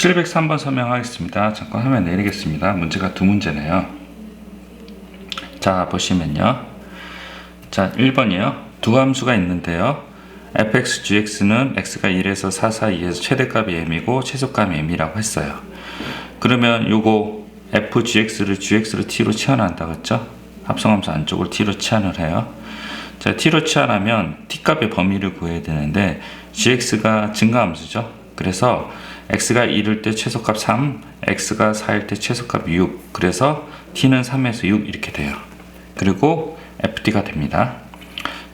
703번 설명하겠습니다. 잠깐 화면 내리겠습니다. 문제가 두 문제네요. 자, 보시면요. 자, 1번이요. 두 함수가 있는데요. fx, gx는 x가 1에서 4 사이에서 최대값이 m이고 최소값이 m이라고 했어요. 그러면 요거 f, gx를 gx를 t로 치환한다 그랬죠? 합성함수 안쪽으로 t로 치환을 해요. 자, t로 치환하면 t값의 범위를 구해야 되는데 gx가 증가함수죠. 그래서 x가 1일 때 최소값 3, x가 4일 때 최소값 6. 그래서 t는 3에서 6 이렇게 돼요. 그리고 ft가 됩니다.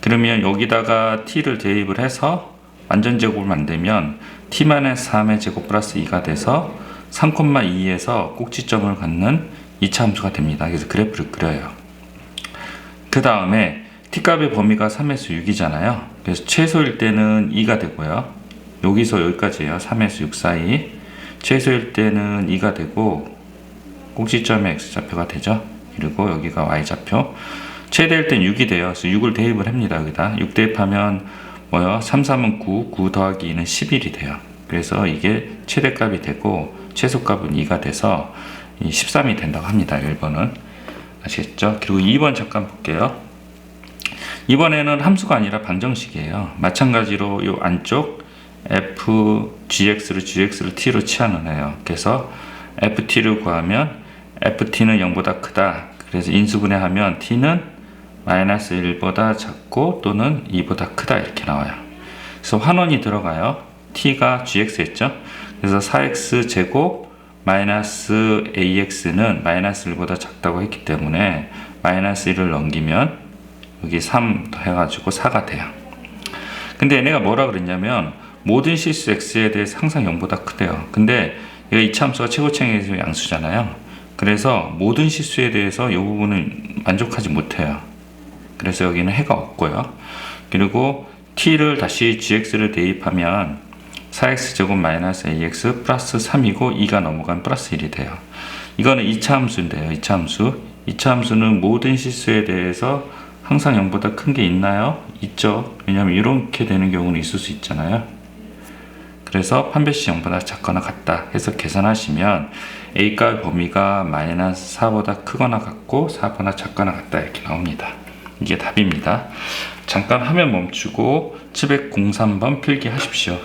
그러면 여기다가 t를 대입을 해서 완전 제곱을 만들면 t-3의 제곱 플러스 2가 돼서 3,2에서 꼭지점을 갖는 2차 함수가 됩니다. 그래서 그래프를 그려요. 그 다음에 t값의 범위가 3에서 6이잖아요. 그래서 최소일 때는 2가 되고요. 여기서 여기까지예요. 3에서 6 사이. 최소일 때는 2가 되고 꼭지점에 x좌표가 되죠. 그리고 여기가 y좌표. 최대일 땐 6이 돼요. 그래서 6을 대입을 합니다. 여기다. 6 대입하면 뭐요? 3, 3은 9, 9 더하기 2는 11이 돼요. 그래서 이게 최대값이 되고 최소값은 2가 돼서 13이 된다고 합니다. 1번은. 아시겠죠? 그리고 2번 잠깐 볼게요. 이번에는 함수가 아니라 방정식이에요. 마찬가지로 이 안쪽 f gx를 gx를 t로 치환을 해요. 그래서 ft를 구하면 ft는 0보다 크다. 그래서 인수분해하면 t는 마이너스 1보다 작고 또는 2보다 크다 이렇게 나와요. 그래서 환원이 들어가요. t가 gx였죠. 그래서 4x 제곱 마이너스 ax는 마이너스 1보다 작다고 했기 때문에 마이너스 1을 넘기면 여기 3 해가지고 4가 돼요. 근데 얘네가 뭐라 그랬냐면 모든 실수 x에 대해서 항상 0보다 크대요. 근데 얘가 이차함수가 최고차항에서 양수잖아요. 그래서 모든 실수에 대해서 이 부분은 만족하지 못해요. 그래서 여기는 해가 없고요. 그리고 t를 다시 gx를 대입하면 4x제곱 마이너스 ax 플러스 3이고 2가 넘어간 플러스 1이 돼요. 이거는 2차 함수인데요. 2차 함수. 2차 함수는 모든 실수에 대해서 항상 0보다 큰 게 있나요? 있죠. 왜냐하면 이렇게 되는 경우는 있을 수 있잖아요. 그래서 판별시 0보다 작거나 같다 해서 계산하시면 A값 범위가 마이너스 4보다 크거나 같고 4보다 작거나 같다 이렇게 나옵니다. 이게 답입니다. 잠깐 화면 멈추고 703번 필기 하십시오.